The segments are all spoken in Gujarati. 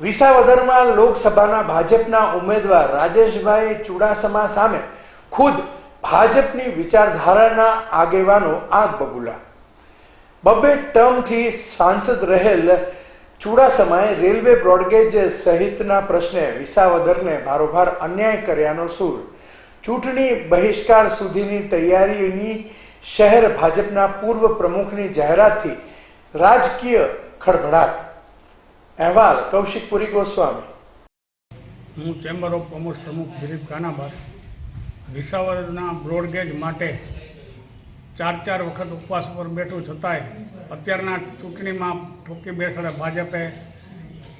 વિસાવદરમાં લોકસભાના ભાજપના ઉમેદવાર રાજેશભાઈ ચુડાસમા સામે ખુદ ભાજપની વિચારધારાના આગેવાનો આગ બબૂલા. બબ્બે ટર્મથી સાંસદ રહેલ ચુડાસમાએ રેલવે બ્રોડગેજ સહિતના પ્રશ્ને વિસાવદરને ભારોભાર અન્યાય કર્યાનો સૂર. ચૂંટણી બહિષ્કાર સુધીની તૈયારીની શહેર ભાજપના પૂર્વ પ્રમુખની જાહેરાતથી રાજકીય ખળભળાટ. અહેવાલ કૌશિકપુરી ગોસ્વામી. હું ચેમ્બર ઓફ કોમર્સ પ્રમુખ દિલીપ કાનાભાર. વિસાવદરના બ્રોડગેજ માટે ચાર ચાર વખત ઉપવાસ પર બેઠું છતાંય અત્યારના ચૂંટણીમાં ઠોકી બેસાડે ભાજપે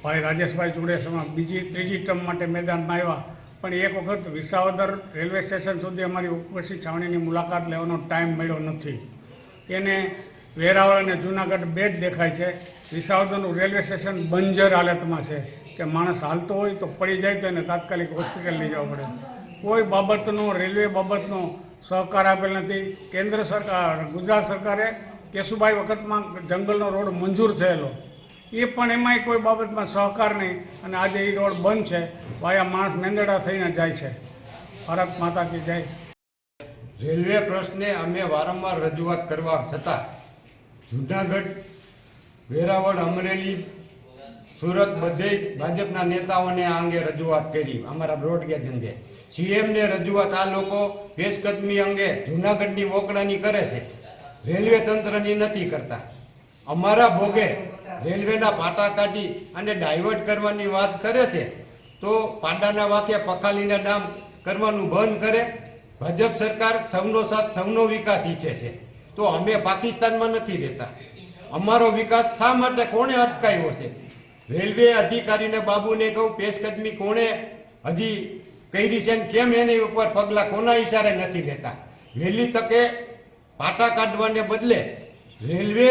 ભાઈ રાજેશભાઈ ચુડેસમા બીજી, ત્રીજી ટર્મ માટે મેદાનમાં આવ્યા. પણ એક વખત વિસાવદર રેલવે સ્ટેશન સુધી અમારી ઉપવાસી છાવણીની મુલાકાત લેવાનો ટાઈમ મળ્યો નથી. એને વેરાવળ અને જૂનાગઢ બે જ દેખાય છે. વિસાવદરનું રેલવે સ્ટેશન બંજર હાલતમાં છે કે માણસ હાલતો હોય તો પડી જાય તો એને તાત્કાલિક હોસ્પિટલ લઈ જવા પડે. કોઈ બાબતનો, રેલવે બાબતનો સહકાર આપેલ નથી. કેન્દ્ર સરકાર, ગુજરાત સરકારે કેશુભાઈ વખતમાં જંગલનો રોડ મંજૂર થયેલો. એ પણ એમાંય કોઈ બાબતમાં સહકાર નહીં અને આજે એ રોડ બંધ છે. વાયા માણસ મેંદડા થઈને જાય છે. ભારત માતા કી જય. રેલવે પ્રશ્ને અમે વારંવાર રજૂઆત કરવા છતાં જૂનાગઢ, વેરાવળ, અમરેલી, સુરત બધે ભાજપના નેતાઓને આ અંગે રજૂઆત કરી. અમારા બ્રોડગેજ અંગે. સીએમને રજૂઆત આ લોકો પેશકદમી અંગે જુનાગઢની વોકડાની કરે છે. રેલવે તંત્રની નથી કરતા. અમારા ભોગે રેલવેના પાટા કાઢી અને ડાયવર્ટ કરવાની વાત કરે છે, તો પાડાના વાંકે પખાલીના નામ કરવાનું બંધ કરે. ભાજપ સરકાર સૌનો સાથ સૌનો વિકાસ ઈચ્છે છે. તો અમે પાકિસ્તાનમાં નથી રહેતા. અમારો વિકાસ શા માટે કોણે અટકાવ્યો છે? રેલવે અધિકારીને બાબુને કહું, પેશકદમી કોણે હજી કરી છે કેમ એની ઉપર પગલાં કોના ઈશારે નથી લેતા? વહેલી તકે પાટા કાઢવાને બદલે રેલવે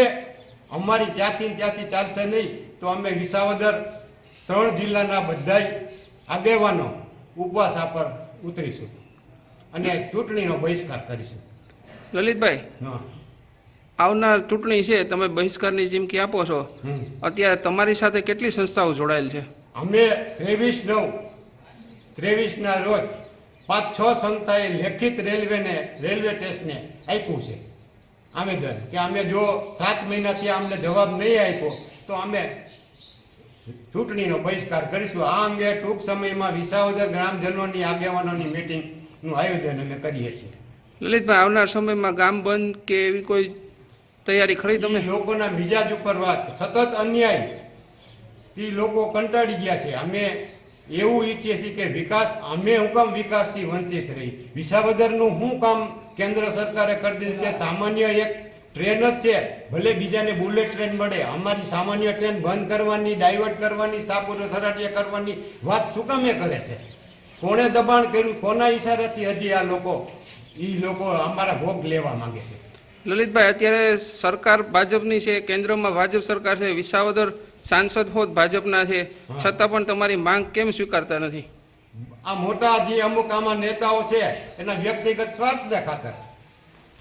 અમારી ત્યાંથી ત્યાંથી ચાલશે નહીં તો અમે વિસાવદર ત્રણ જિલ્લાના બધાય આગેવાનો ઉપવાસ આ પર ઉતરીશું અને ચૂંટણીનો બહિષ્કાર કરીશું. લલિતભાઈ હા. આવનાર ચૂંટણી છે તમે બહિષ્કારની ચીમકી આપો છો. અત્યારે તમારી સાથે કેટલી સંસ્થાઓ જોડાયેલ છે? અમે ત્રેવીસ નવ ત્રેવીસના રોજ પાંચ છ સંસ્થાએ લેખિત રેલવેને રેલવે ટેસ્ટને આપ્યું છે. આવેદન કે અમે જો સાત મહિનાથી અમને જવાબ નહીં આપ્યો તો અમે ચૂંટણીનો બહિષ્કાર કરીશું. આ અંગે ટૂંક સમયમાં વિસાવદર ગ્રામજનોની આગેવાનોની મિટિંગનું આયોજન અમે કરીએ છીએ. લલિતભાઈ, આવનાર સમયમાં ગામ બંધ કે એવી કોઈ તૈયારી ખરી તમે? લોકોના મિજાજ ઉપર વાત. સતત અન્યાય. થી લોકો કંટાળી ગયા છે. અમે એવું ઈચ્છીએ છીએ કે વિકાસ, અમે હું કામ વિકાસથી વંચિત રહી. વિસાવદરનું શું કામ કેન્દ્ર સરકારે કરી દીધું? કે સામાન્ય એક ટ્રેન જ છે. ભલે બીજાને બુલેટ ટ્રેન મળે. અમારી સામાન્ય ટ્રેન બંધ કરવાની, ડાયવર્ટ કરવાની, સાપુરો સરાટીયા કરવાની વાત શું કામે કરે છે? કોણે દબાણ કર્યું? કોના ઈશારાથી હજી આ લોકો ઈ લોકો અમારા ભોગ લેવા માંગે છે. લલિતભાઈ અત્યારે સરકાર ભાજપની છે કેન્દ્રમાં ભાજપ સરકાર છે વિસાવદર સાંસદ હોત ભાજપના છે છતાં પણ તમારી માંગ કેમ સ્વીકારતા નથી? આ મોટા જે અમુક આમાં નેતાઓ છે એના વ્યક્તિગત સ્વાર્થને ખાતર.